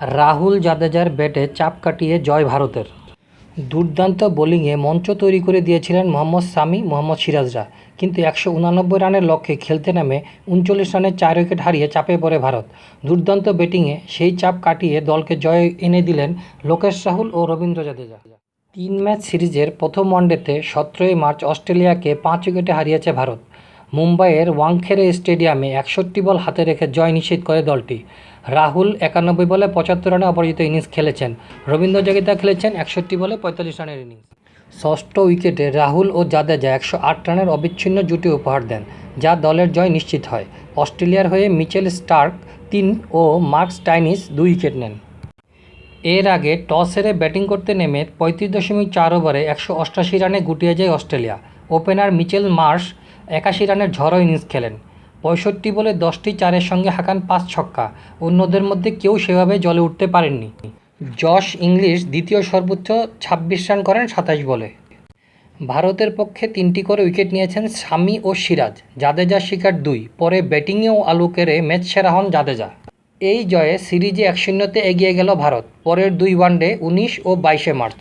রাহুল জাদেজার ব্যাটে চাপ কাটিয়ে জয় ভারতের। দুর্দান্ত বোলিংয়ে মঞ্চ তৈরি করে দিয়েছিলেন মোহাম্মদ সামি, মোহাম্মদ সিরাজরা। কিন্তু একশো উনানব্বই রানের লক্ষ্যে খেলতে নামে উনচল্লিশ রানে চার উইকেট হারিয়ে চাপে পড়ে ভারত। দুর্দান্ত ব্যাটিংয়ে সেই চাপ কাটিয়ে দলকে জয় এনে দিলেন লোকেশ রাহুল ও রবীন্দ্র জাদেজা। তিন ম্যাচ সিরিজের প্রথম ওয়ানডেতে সতেরোই মার্চ অস্ট্রেলিয়াকে পাঁচ উইকেটে হারিয়েছে ভারত। মুম্বাইয়ের ওয়াংখেড়ে স্টেডিয়ামে একষট্টি বল হাতে রেখে জয় নিশ্চিত করে দলটি। রাহুল একানব্বই বলে পঁচাত্তর রানে অপরাজিত ইনিংস খেলেছেন। রবীন্দ্র জাদেজা খেলেছেন একষট্টি বলে পঁয়তাল্লিশ রানের ইনিংস। ষষ্ঠ উইকেটে রাহুল ও জাদেজা একশো আট রানের অবিচ্ছিন্ন জুটি উপহার দেন, যা দলের জয় নিশ্চিত হয়। অস্ট্রেলিয়ার হয়ে মিচেল স্টার্ক তিন ও মার্ক স্টাইনিস দুই উইকেট নেন। এর আগে টস হেরে ব্যাটিং করতে নেমে পঁয়ত্রিশ দশমিক চার ওভারে একশো অষ্টাশি রানে গুটিয়ে যায় অস্ট্রেলিয়া। ওপেনার মিচেল মার্শ একাশি রানের ঝড়ো ইনিংস খেলেন। পঁয়ষট্টি বলে দশটি চারের সঙ্গে হাঁকান পাঁচ ছক্কা। অন্যদের মধ্যে কেউ সেভাবে জলে উঠতে পারেননি। জশ ইংলিশ দ্বিতীয় সর্বোচ্চ ছাব্বিশ রান করেন সাতাশ বলে। ভারতের পক্ষে তিনটি করে উইকেট নিয়েছেন সামি ও সিরাজ। জাদেজার শিকার দুই। পরে ব্যাটিংয়েও আলু কেড়ে ম্যাচ সেরা হন জাদেজা। এই জয়ে সিরিজে এক শূন্যতে এগিয়ে গেল ভারত। পরের দুই ওয়ানডে উনিশ ও বাইশে মার্চ।